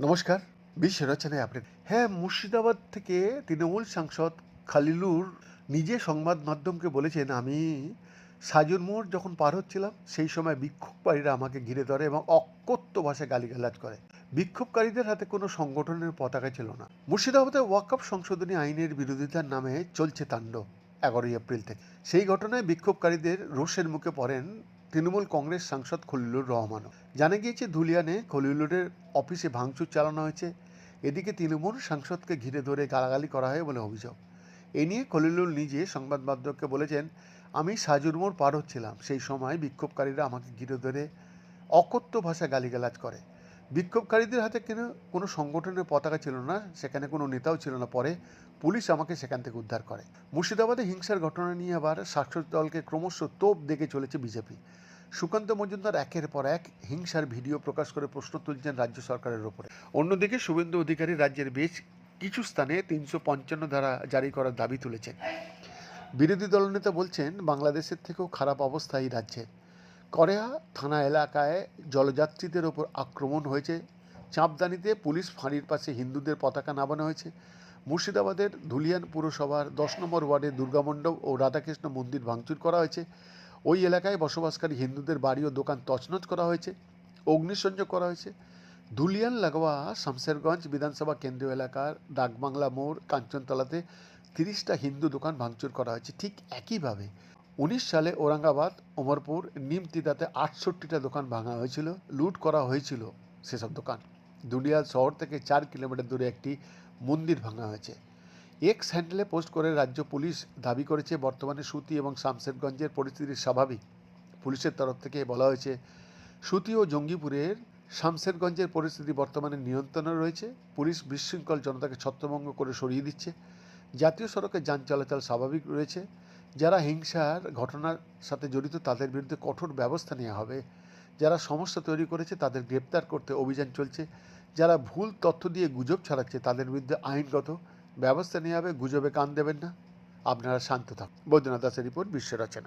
নমস্কার বিশ্ব রচনায় আপনি হ্যাঁ মুর্শিদাবাদ থেকে তৃণমূল সাংসদ খালিলুর নিজে সংবাদ মাধ্যমকে বলেছেন, আমি সাজুর মোড় যখন পার হচ্ছিলাম, সেই সময় বিক্ষোভকারীরা আমাকে ঘিরে ধরে এবং অকথ্য ভাষায় গালিগালাজ করে। বিক্ষোভকারীদের হাতে কোনো সংগঠনের পতাকা ছিল না। মুর্শিদাবাদে ওয়াকআপ সংশোধনী আইনের বিরোধিতার নামে চলছে তাণ্ডব এগারোই এপ্রিল থেকে। সেই ঘটনায় বিক্ষোভকারীদের রোষের মুখে পড়েন তৃণমূল কংগ্রেস সাংসদ খলিলুর রহমানও। জানা গিয়েছে, ধুলিয়ানে খলিলুরের অফিসে ভাঙচুর চালানো হয়েছে। এদিকে তৃণমূল সাংসদকে ঘিরে ধরে গালাগালি করা হয় বলে অভিযোগ। এ নিয়ে খলিলুল নিজে সংবাদ মাধ্যমকে বলেছেন, আমি সাজুর মোড় পার হচ্ছিলাম। সেই সময় বিক্ষোভকারীরা আমাকে ঘিরে ধরে অকথ্য ভাষা গালিগালাজ করে। বিক্ষোভকারীদের হাতে কেন কোনো সংগঠনের পতাকা ছিল না, সেখানে কোনো নেতাও ছিল না। পরে পুলিশ আমাকে সেখান থেকে উদ্ধার করে। মুর্শিদাবাদে হিংসার ঘটনা নিয়ে আবার শাসক দলকে ক্রমশ তোপ দেখে চলেছে বিজেপি। সুকান্ত মজুমদার একের পর এক হিংসার ভিডিও প্রকাশ করে প্রশ্ন তুলছেন রাজ্য সরকারের ওপরে। অন্যদিকে শুভেন্দু অধিকারী রাজ্যের বেশ কিছু স্থানে তিনশো পঞ্চান্ন ধারা জারি করার দাবি তুলেছেন। বিরোধী দলনেতা বলছেন, বাংলাদেশের থেকেও খারাপ অবস্থা এই রাজ্যের। করেয়া থানা এলাকায় জলযাত্রীদের ওপর আক্রমণ হয়েছে। চাঁপদানিতে পুলিশ ফাঁড়ির পাশে হিন্দুদের পতাকা নামানো হয়েছে। মুর্শিদাবাদের ধুলিয়ান পুরসভার দশ নম্বর ওয়ার্ডে দুর্গামণ্ডপ ও রাধাকৃষ্ণ মন্দির ভাঙচুর করা হয়েছে। ওই এলাকায় বসবাসকারী হিন্দুদের বাড়ি ও দোকান তছনছ করা হয়েছে। অগ্নিসংযোগ করা হয়েছে। ধুলিয়ান লাগোয়া শামশেরগঞ্জ বিধানসভা কেন্দ্রীয় এলাকার ডাকবাংলা মোড় কাঞ্চনতলাতে তিরিশটা হিন্দু দোকান ভাঙচুর করা হয়েছে। ঠিক একইভাবে উনিশ সালে ঔরঙ্গাবাদ, ওমরপুর, নিমতিদাতে আটষট্টিটা দোকান ভাঙা হয়েছিল, লুট করা হয়েছিল সেসব দোকান। দুলিয়াল শহর থেকে চার কিলোমিটার দূরে একটি মন্দির ভাঙা হয়েছে। এক্স হ্যান্ডেলে পোস্ট করে রাজ্য পুলিশ দাবি করেছে, বর্তমানে সুতি এবং শামশেরগঞ্জের পরিস্থিতি স্বাভাবিক। পুলিশের তরফ থেকে বলা হয়েছে, সুতি ও জঙ্গিপুরের শামশেরগঞ্জের পরিস্থিতি বর্তমানে নিয়ন্ত্রণে রয়েছে। পুলিশ বিশৃঙ্খল জনতাকে ছত্রভঙ্গ করে সরিয়ে দিচ্ছে। জাতীয় সড়কে যান চলাচল স্বাভাবিক রয়েছে। যারা হিংসার ঘটনার সাথে জড়িত, তাদের বিরুদ্ধে কঠোর ব্যবস্থা নেওয়া হবে। যারা সমস্যা তৈরি করেছে, তাদের গ্রেপ্তার করতে অভিযান চলছে। যারা ভুল তথ্য দিয়ে গুজব ছড়াচ্ছে, তাদের বিরুদ্ধে আইনগত ব্যবস্থা নেওয়া হবে। গুজবে কান দেবেন না। আপনারা শান্ত থাকুন। বৈদ্যনাথ দাসের রিপোর্ট, বিশ্ব রচনা।